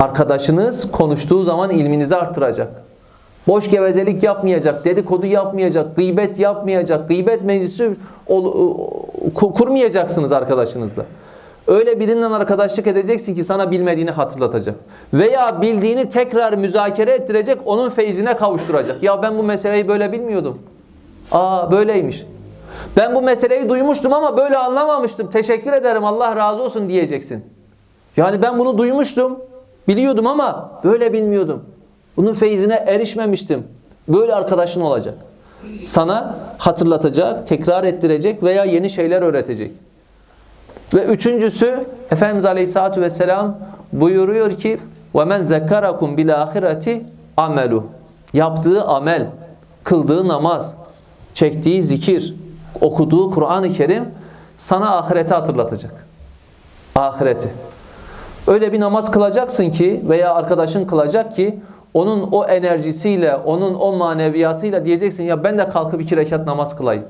Arkadaşınız konuştuğu zaman ilminizi artıracak. Boş gevezelik yapmayacak, dedikodu yapmayacak, gıybet yapmayacak, gıybet meclisi ku- kurmayacaksınız arkadaşınızla. Öyle birinden arkadaşlık edeceksin ki sana bilmediğini hatırlatacak. Veya bildiğini tekrar müzakere ettirecek, onun feyzine kavuşturacak. Ya ben bu meseleyi böyle bilmiyordum. Aa böyleymiş. Ben bu meseleyi duymuştum ama böyle anlamamıştım. Teşekkür ederim Allah razı olsun diyeceksin. Yani ben bunu duymuştum, biliyordum ama böyle bilmiyordum. Bunun feyzine erişmemiştim. Böyle arkadaşın olacak. Sana hatırlatacak, tekrar ettirecek veya yeni şeyler öğretecek. Ve üçüncüsü Efendimiz Aleyhisselatü Vesselam buyuruyor ki وَمَنْ زَكَّرَكُمْ بِالْآخِرَةِ amelu Yaptığı amel, kıldığı namaz, çektiği zikir, okuduğu Kur'an-ı Kerim sana ahireti hatırlatacak. Ahireti. Öyle bir namaz kılacaksın ki veya arkadaşın kılacak ki onun o enerjisiyle, onun o maneviyatıyla diyeceksin ya ben de kalkıp iki rekat namaz kılayım.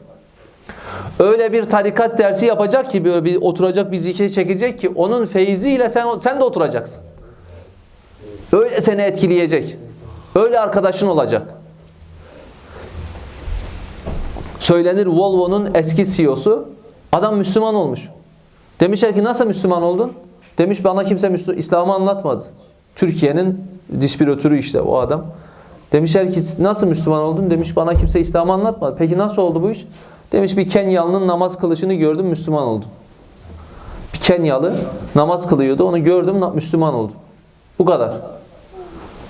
Öyle bir tarikat dersi yapacak ki böyle bir oturacak bir zikir çekecek ki onun feyziyle sen sen de oturacaksın. Öyle seni etkileyecek. Öyle arkadaşın olacak. Söylenir Volvo'nun eski CEO'su adam Müslüman olmuş. Demişler ki nasıl Müslüman oldun? Demiş bana kimse İslam'ı anlatmadı. Türkiye'nin dispiratörü işte o adam. Demişler ki nasıl Müslüman oldun? Demiş bana kimse İslam'ı anlatmadı. Peki nasıl oldu bu iş? Demiş bir Kenyalı'nın namaz kılışını gördüm Müslüman oldum. Bir Kenyalı namaz kılıyordu onu gördüm Müslüman oldum. Bu kadar.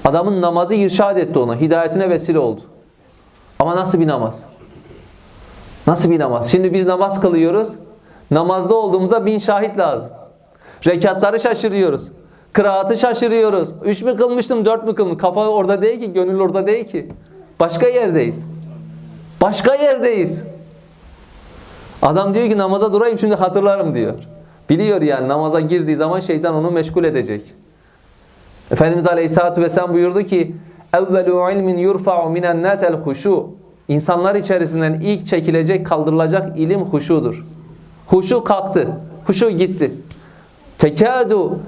Adamın namazı irşad etti ona. Hidayetine vesile oldu. Ama nasıl bir namaz? Nasıl bir namaz? Şimdi biz namaz kılıyoruz. Namazda olduğumuza bin şahit lazım. Rekatları şaşırıyoruz. Kıraatı şaşırıyoruz. Üç mü kılmıştım, dört mü kılmıştım? Kafa orada değil ki, gönül orada değil ki. Başka yerdeyiz. Başka yerdeyiz. Adam diyor ki namaza durayım şimdi hatırlarım diyor. Biliyor yani namaza girdiği zaman şeytan onu meşgul edecek. Efendimiz Aleyhisselatü Vesselam buyurdu ki اَوَّلُ ilmin yurfa'u minen nas el huşu İnsanlar içerisinden ilk çekilecek, kaldırılacak ilim huşudur. Huşu kalktı. Huşu gitti. Tekadu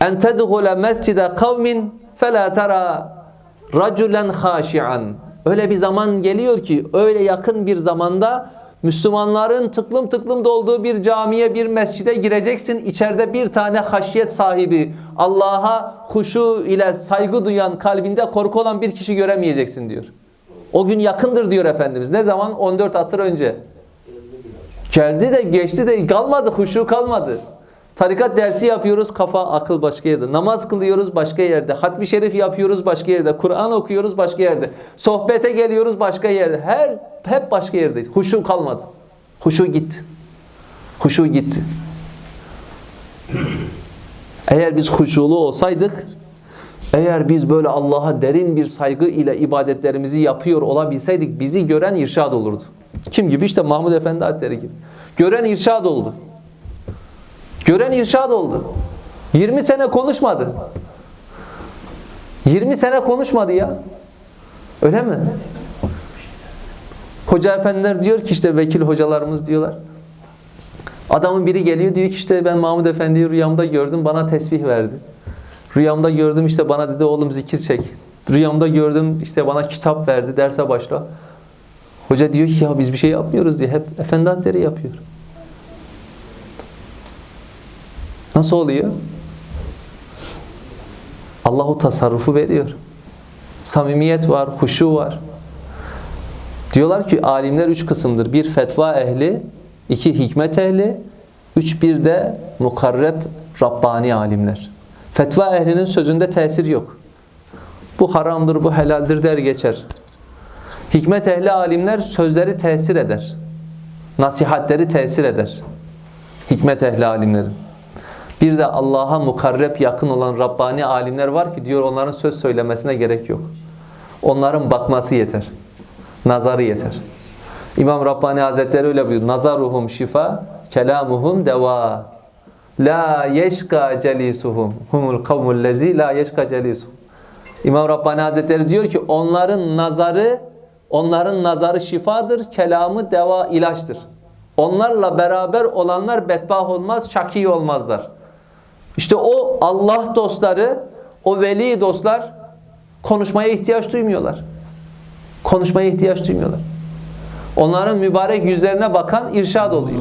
en tedhule mescide kavmin fela tera raculen haşi'an. Öyle bir zaman geliyor ki öyle yakın bir zamanda Müslümanların tıklım tıklım dolduğu bir camiye, bir mescide gireceksin. İçeride bir tane haşyet sahibi, Allah'a huşu ile saygı duyan, kalbinde korku olan bir kişi göremeyeceksin diyor. O gün yakındır diyor Efendimiz. Ne zaman? 14 asır önce. Geldi de geçti de kalmadı, huşu kalmadı. Tarikat dersi yapıyoruz, kafa, akıl başka yerde. Namaz kılıyoruz başka yerde. Hatmi şerif yapıyoruz başka yerde. Kur'an okuyoruz başka yerde. Sohbete geliyoruz başka yerde. Her hep başka yerdeyiz. Huşu kalmadı. Huşu gitti. Huşu gitti. Eğer biz huşulu olsaydık, eğer biz böyle Allah'a derin bir saygı ile ibadetlerimizi yapıyor olabilseydik bizi gören irşad olurdu. Kim gibi? İşte Mahmud Efendi Hazretleri gibi. Gören irşad oldu. Gören irşad oldu. 20 sene konuşmadı. 20 sene konuşmadı ya. Öyle mi? Hoca efendiler diyor ki işte vekil hocalarımız diyorlar. Adamın biri geliyor diyor ki işte ben Mahmud Efendi'yi rüyamda gördüm bana tesbih verdi. Rüyamda gördüm işte bana dedi oğlum zikir çek. Rüyamda gördüm işte bana kitap verdi derse başla. Hoca diyor ki ya biz bir şey yapmıyoruz diyor. Hep Efendi Hazretleri yapıyor. Nasıl oluyor? Allahu tasarrufu veriyor. Samimiyet var, huşu var. Diyorlar ki alimler üç kısımdır. Bir fetva ehli, iki hikmet ehli, üç bir de mukarreb Rabbani alimler. Fetva ehlinin sözünde tesir yok. Bu haramdır, bu helaldir der geçer. Hikmet ehli alimler sözleri tesir eder. Nasihatleri tesir eder. Hikmet ehli alimlerin. Bir de Allah'a mukarreb yakın olan Rabbani alimler var ki diyor onların söz söylemesine gerek yok. Onların bakması yeter. Nazarı yeter. İmam Rabbani Hazretleri öyle buyuruyor. Nazaruhum şifa, kelamuhum deva. La yeşka celisuhum. Humul kavmul lezi la yeşka celisuhum. İmam Rabbani Hazretleri diyor ki onların nazarı onların nazarı şifadır, kelamı deva ilaçtır. Onlarla beraber olanlar bedbah olmaz, şaki olmazlar. İşte o Allah dostları o veli dostlar konuşmaya ihtiyaç duymuyorlar. Konuşmaya ihtiyaç duymuyorlar. Onların mübarek yüzlerine bakan irşad oluyor.